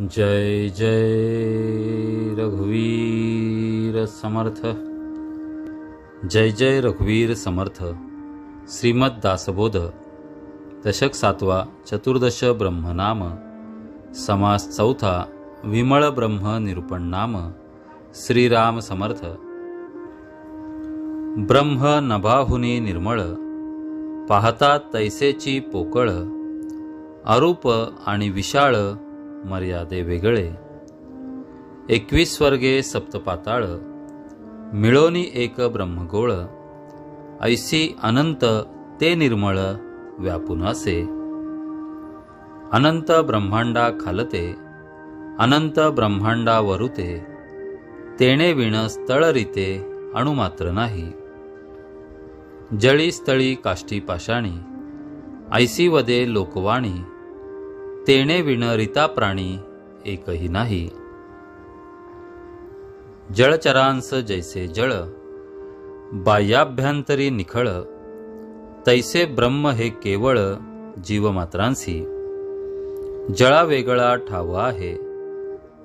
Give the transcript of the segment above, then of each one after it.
जय जय रघुवीर समर्थ। जय जय रघुवीर समर्थ। श्रीमद दासबोध। दशक सातवा चतुर्दश ब्रह्मनाम। समास चौथा विमळ ब्रह्म निरूपण नाम श्रीराम समर्थ। ब्रह्म नभाहुनी निर्मळ। पाहता तैसेची पोकळ। अरूप आणि विशाळ। मर्यादे वेगळे. एकवीस स्वर्गे सप्तपाताळ मिळोनी एक ब्रह्मगोळ ऐसी अनंत ते निर्मळ व्यापून असे. अनंत ब्रह्मांडा खालते अनंत ब्रह्मांडा वरुते तेणे विण स्थळरिते अणुमात्र नाही. जळी स्थळी काष्टी पाषाणी ऐसी वदे लोकवाणी तेणे विणरिता प्राणी एकही नाही. जळचरांस जैसे जळ बाह्याभ्यंतरी निखळ तैसे ब्रह्म हे केवळ जीवमात्रांसी. जळा वेगळा ठाव आहे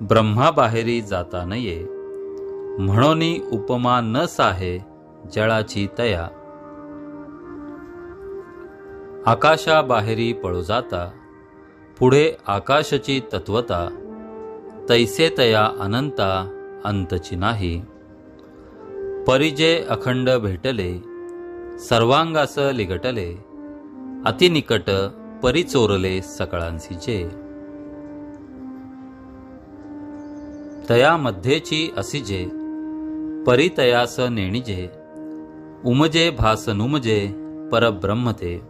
ब्रह्मा बाहेरी जाता नये. म्हणून उपमा न साहे जळाची तया. आकाशा बाहेरी पळू जाता पुढे आकाशची तत्वता तैसे तया अनंता अंतची नाही. परिजे अखंड भेटले सर्वांगास लिगटले अतिनिकट परिचोरले सकळांसीचे. तया मध्येची असिजे परितयास नेणिजे उमजे भास नुमजे परब्रह्म ते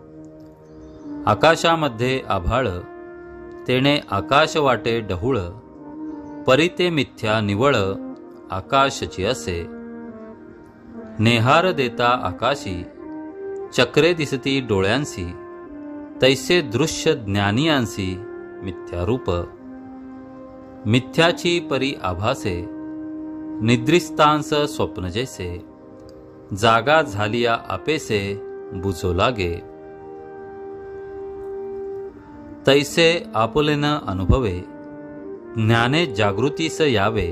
आकाशामध्ये आभाळ तेणे आकाश वाटे ढहुळ परिते मिथ्या निवळ आकाशची असे. नेहार देता आकाशी चक्रे दिसती डोळ्यांसी तैसे दृश्य ज्ञानियांसी मिथ्यारूप मिथ्याची परी आभासे निद्रिस्तांस स्वप्न जैसे. जागा झालिया आपेसे बुजो लागे. तैसे आपुलेन अनुभवे ज्ञाने जागृतीस यावे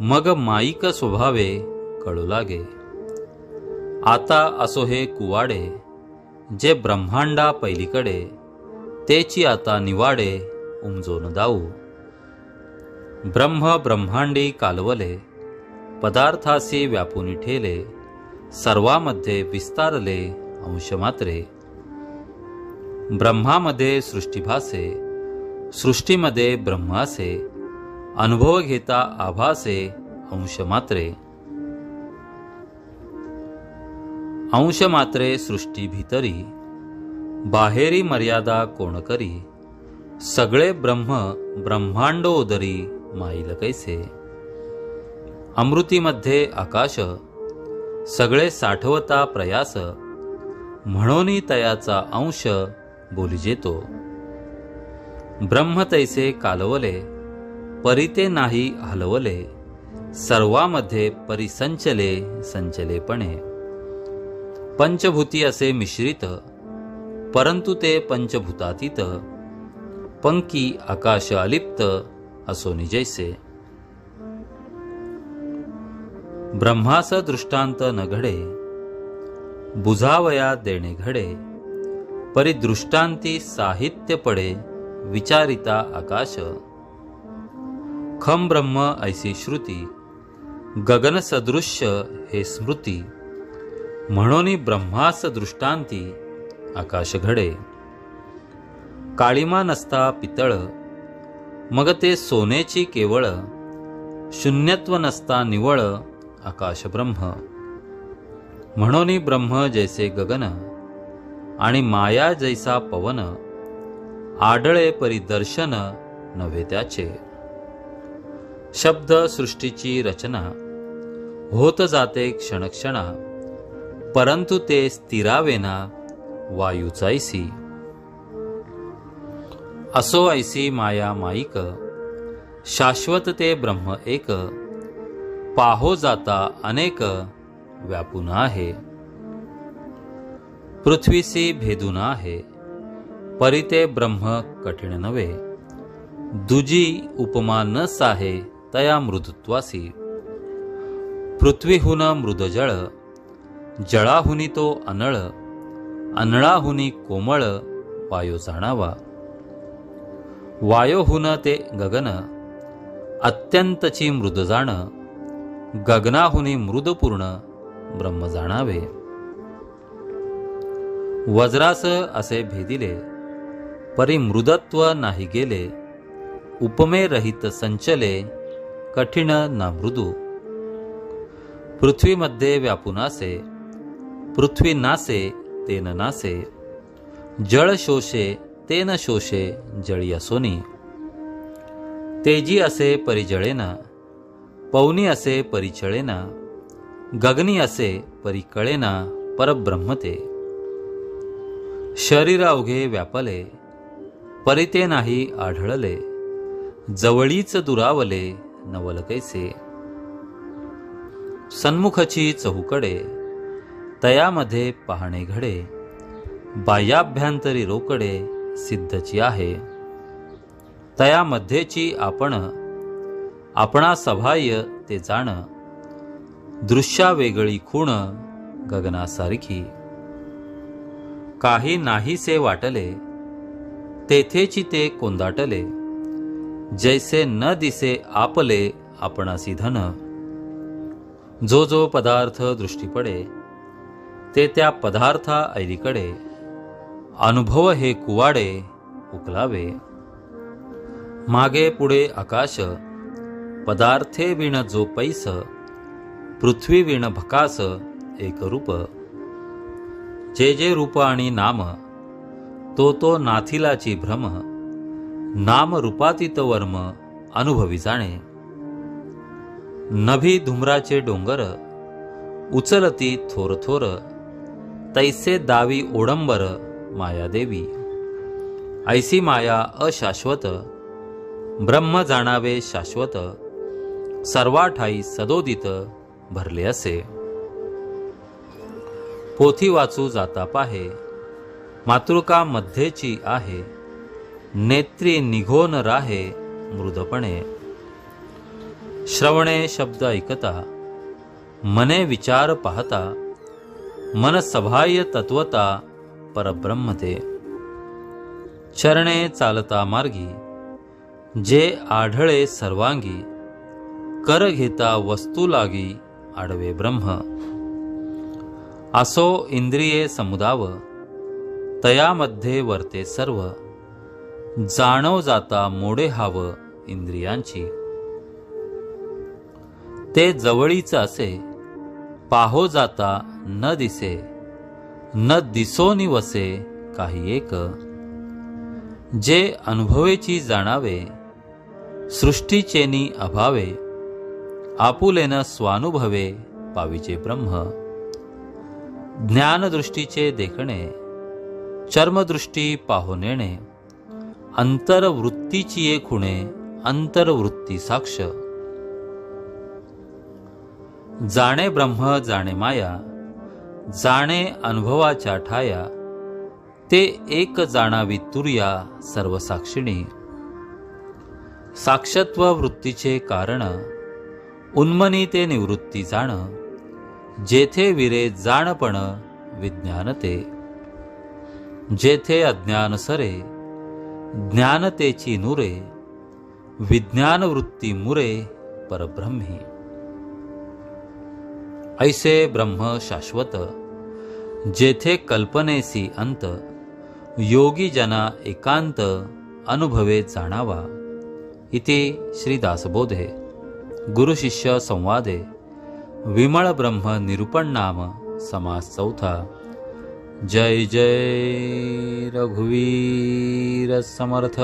मग माईक स्वभावे कळू लागे. आता असो हे कुवाडे जे ब्रह्मांडा पैलीकडे तेची आता निवाडे उमजोन दाऊ. ब्रह्म ब्रह्मांडी कालवले पदार्थासी व्यापुनी ठेले सर्वामध्ये विस्तारले अंशमात्रे ब्रह्मामध्ये सृष्टीभासे सृष्टीमध्ये ब्रह्मासे अनुभव घेता आभासे अंशमात्रे अंशमात्रे सृष्टी भीतरी बाहेरी मर्यादा कोण करी सगळे ब्रह्म ब्रह्मांड उदरी माईल कैसे. अमृतीमध्ये आकाश सगळे साठवता प्रयास म्हणून तयाचा अंश बोलिजेतो. ब्रह्म तैसे कालवले परिते नाही हलवले सर्वामध्ये परिसंचले संचलेपणे. पंचभूती असे मिश्रित परंतु ते पंचभूतातीत पंकी आकाश अलिप्त असो निजैसे. ब्रह्मास दृष्टांत न घडे बुझावया देणे घडे परिदृष्टांती साहित्य पडे विचारिता आकाश। खम ब्रह्म ऐसी श्रुती गगन सदृश्य हे स्मृती। म्हणून ब्रह्मास दृष्टांती आकाश घडे। काळीमा नसता पितळ मग ते सोनेची केवळ शून्यत्व नसता निवळ आकाश ब्रह्म। म्हणून ब्रह्म जैसे गगन आणि माया जैसा पवन आडळे परिदर्शन नव्हे त्याचे. शब्द सृष्टीची रचना होत जाते क्षणक्षणा परंतु ते स्थिरावेना वायूचायसी असो ऐसी माया माईक शाश्वत ते ब्रह्म एक पाहो जाता अनेक व्यापून आहे. पृथ्वीसी भेदून आहे परिते ब्रह्म कठीण नव्हे. दुजी उपमा न साहे तया मृदुत्वासी. पृथ्वीहून मृदजळ जळाहुनी तो अनळ अनळाहुनी कोमळ वायो जाणावा. वायोहून ते गगन अत्यंतची मृद जाण गगनाहुनी मृदपूर्ण ब्रह्म जाणावे. वज्रास असे भेदिले परी मृदत्व नाही गेले उपमे रहित संचले कठीण न मृदू. पृथ्वीमध्ये व्यापून असे पृथ्वी नासे तेन नासे जळ शोषे तेन शोषे जळी असोनी. तेजी असे परिजळेना पौनी असे परिचळेना गगनी असे परिकळेना परब्रह्मते. शरीर अवघे व्यापले परिते नाही आढळले जवळीच दुरावले नवल कैसे सन्मुखची चहूकडे तयामध्ये पाहणे घडे बाह्याभ्यंतरी रोकडे सिद्धची आहे. तयामध्येची आपण आपणा सभाय ते जाण दृश्या वेगळी खूण गगनासारखी. काही नाहीसे वाटले तेथेची ते कोंदाटले. जैसे न दिसे आपले आपणासी धन. जो जो पदार्थ दृष्टी पडे ते त्या पदार्था ऐलीकडे अनुभव हे कुवाडे उकलावे. मागे पुढे आकाश पदार्थे विण जो पैस पृथ्वी विण भकास एक रूप जे जे रूप आणि नाम तो तो नाथिलाची भ्रम नाम रूपातीत वर्म अनुभवी जाणे. नभी धुमराचे डोंगर उचलती थोर थोर तैसे दावी ओडंबर मायादेवी ऐसी माया अशाश्वत ब्रह्म जाणावे शाश्वत सर्वाठाई सदोदित भरले असे. पोथी वाचू जाता पाहे. मातृका मध्येची आहे. नेत्री निघोन राहे मृदपणे. श्रवणे शब्द ऐकता मने विचार पाहता मन सभाय तत्वता परब्रह्मते. चरणे चालता मार्गी जे आढळे सर्वांगी कर घेता वस्तू लागी आडवे ब्रह्म. असो इंद्रिये समुदाव तयामध्ये वर्ते सर्व जाणव जाता मोडे हाव इंद्रियांची. ते जवळीच असे पाहो जाता न दिसे न दिसो निवसे काही एक. जे अनुभवेची जाणावे सृष्टीचेनी अभावे आपुलेन स्वानुभवे पाविचे ब्रह्म. ज्ञानदृष्टीचे देखणे चर्मदृष्टी पाहो अंतरवृत्तीची एक खुणे अंतरवृत्ती साक्ष. जाणे ब्रह्म जाणे माया जाणे अनुभवाच्या ठाया ते एक जाणावी तुर्या सर्व साक्षिणी साक्षत्व वृत्तीचे कारण उन्मनी ते निवृत्ती जाणं जेथे विरे जाणपण विज्ञानते. जेथे अज्ञान सरे ज्ञानतेची नुरे विज्ञान वृत्ती मुरे परब्रह्मी. ऐसे ब्रह्म शाश्वत जेथे कल्पनेसी अंत योगी जना एकांत अनुभवे जाणावा. इति श्रीदासबोधे गुरुशिष्य संवादे. विमळ ब्रह्म निरूपण नाम समास चौथा। जय जय रघुवीर समर्थ।